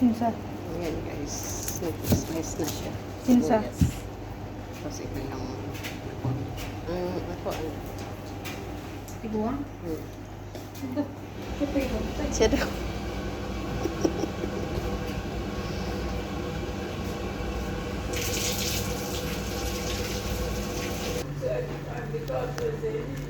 Kinsa? Ayan guys, nag-slice na siya. Kinsa? Kasi ito lang. Ang ako ano? Tiguan? Hmm. Ito. Siya daw. Thank you.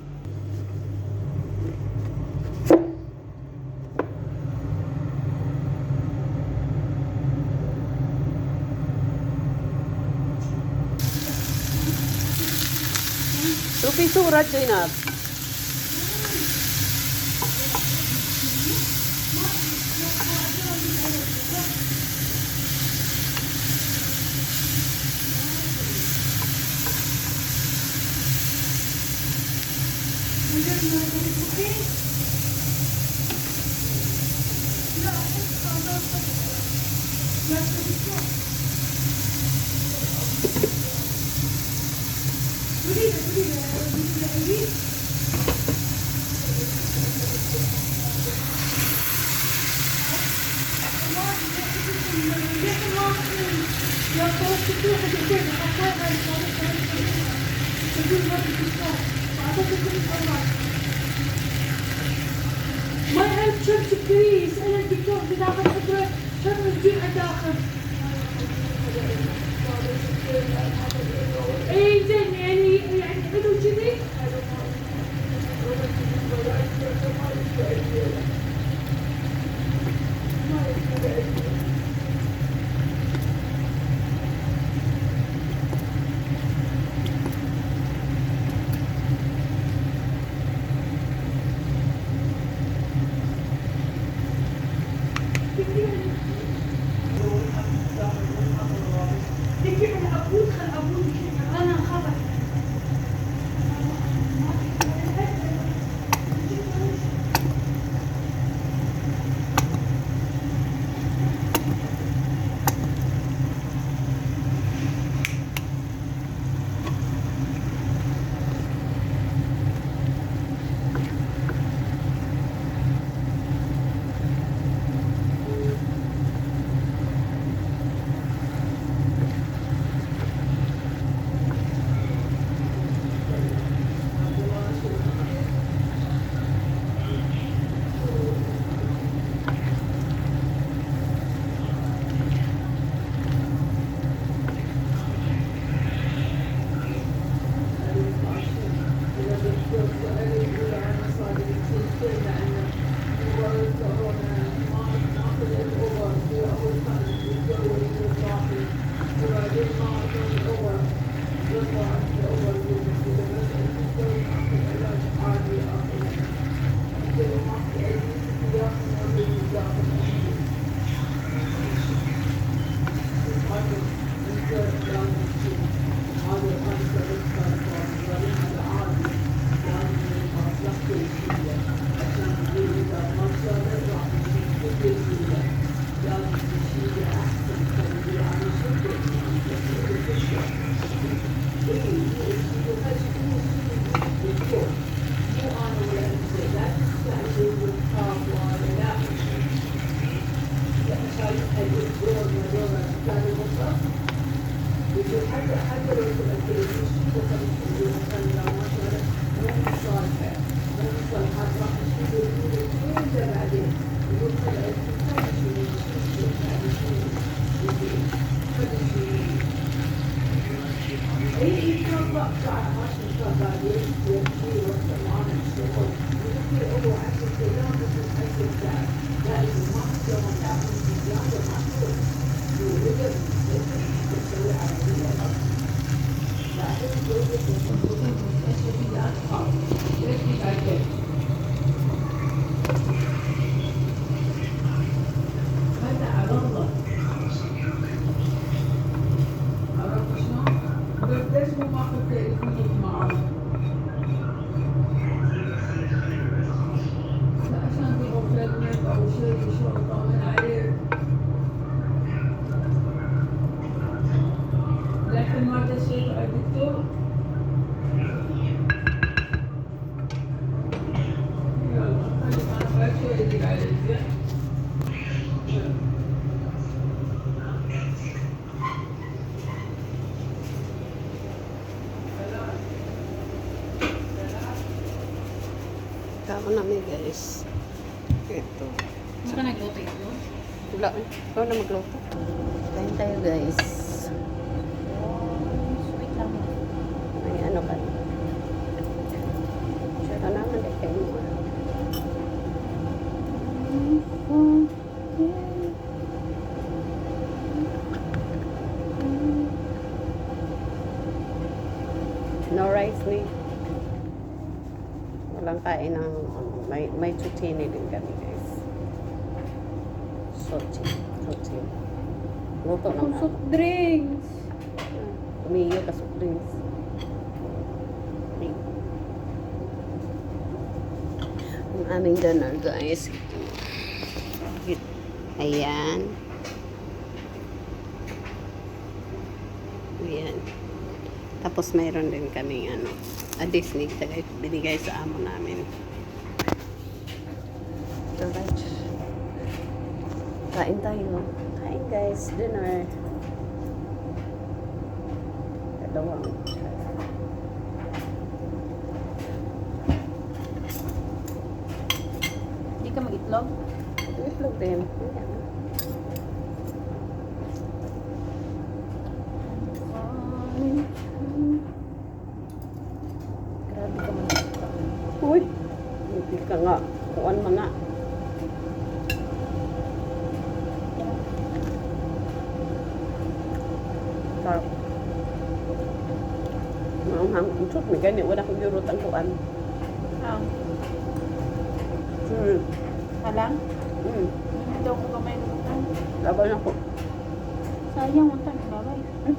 Pintura, Zainab. Thank you. My help Church of Greece أنا الدكتور في داخل حضرة شر الجمعة داخل اي زين يعني يعني عدو كذي Thank you. Kamo namin guys. Ito. Ano ka nagluto yun? Wala. Ikaw na magluto. Kain tayo guys. Sweet lang. May ano ka. Siya ka naman eh. Kain mo. No rice ni. Walang kain ng may zucchini din kami guys. Sochi. Sochi. Luto naman. soft drinks. Umiyo ka sa drinks. Ang aming dinner guys. Ayan. Ayan. Tapos mayroon din kami ano, a Disney binigay sa amo namin. Kain tayo. Kain guys, dinner. Dalawang. Hindi ka mag-itlog? Itlog din. Ayan. không hẳn chút mình cái nếu đã không vô rồi tặng cậu anh không vâng. ừ. hà lắm. Ừ. đâu có mấy người đã dạ, bao nhiêu sao nhau một tặng đó vậy? Ừ.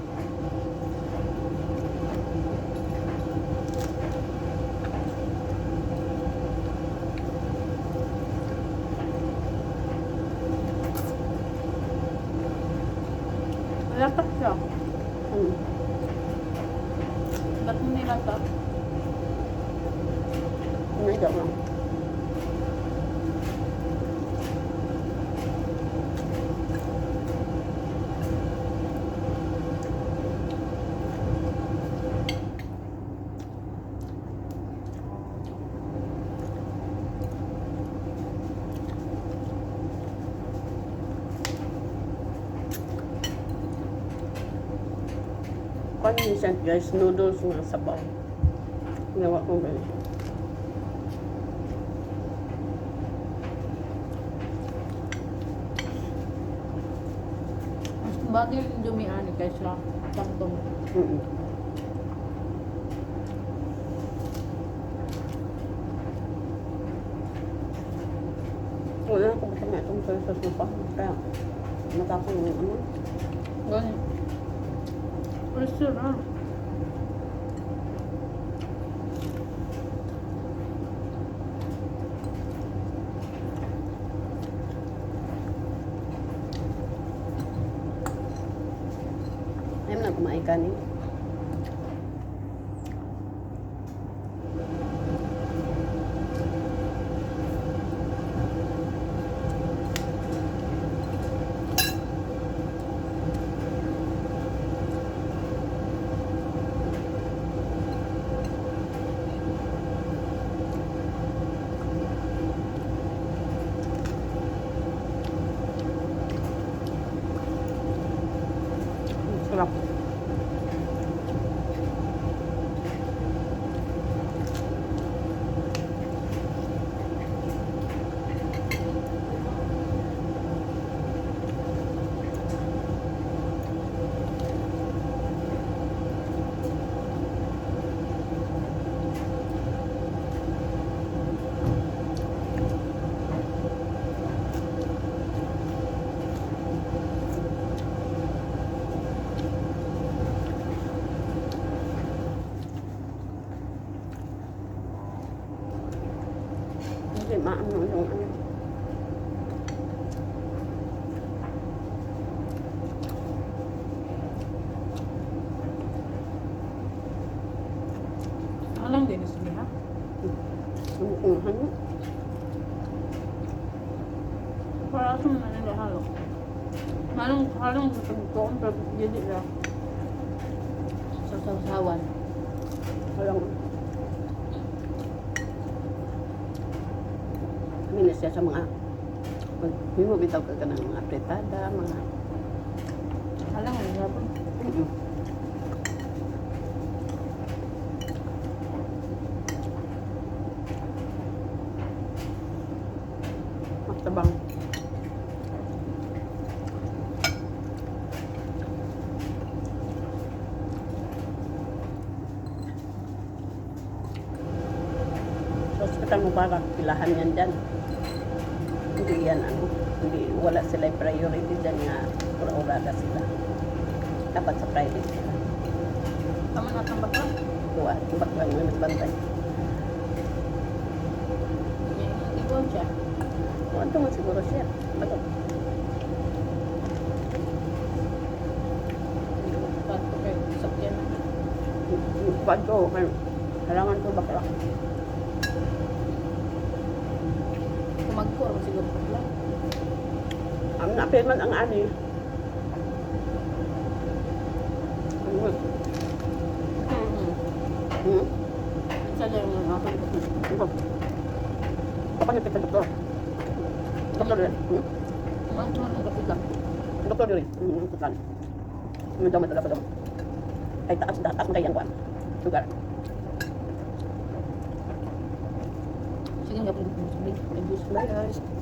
Rất tốt rồi ừ. Mo nilatak? Hindi ka lang. Dapat instant guys, noodles na sabaw. Ginawa kong ganito. Bagay yung dumiani guys na tangtong. Mm -mm. Wala na kung kasi nga itong soy sauce na pa. Kaya matapang yung ano. Ganyan. все, да. Ayam nak ni. hani parasını bana de halo. Manong halong gusto ko ang pagdili na sa sawsawan. Halong Amin sa mga pag bitaw ka ka ng mga mga Alam mo, gabon. Mo para pilahan yan dyan. Hindi yan ano, hindi, wala sila priority dyan nga ura-urada sila. Dapat sa private sila. Tama na itong baka. Tuwa, ibak lang may nagbantay. Ikaw siya. O, ito nga siguro siya. Bago. Bago, halangan ko bakla. Kumagkor mo siguro. lang. Ang napil man ang ani. Ano? Hmm. Hmm? Isa lang yung ako. Ano? Baka niya kita doktor. Doktor rin. Hmm? Ang ang kapit lang. Doktor rin. Hmm, kutan. Ano daw madala pa daw. Ay taas, taas ang kayang kwan. Sugar. Sige nga po. my guys.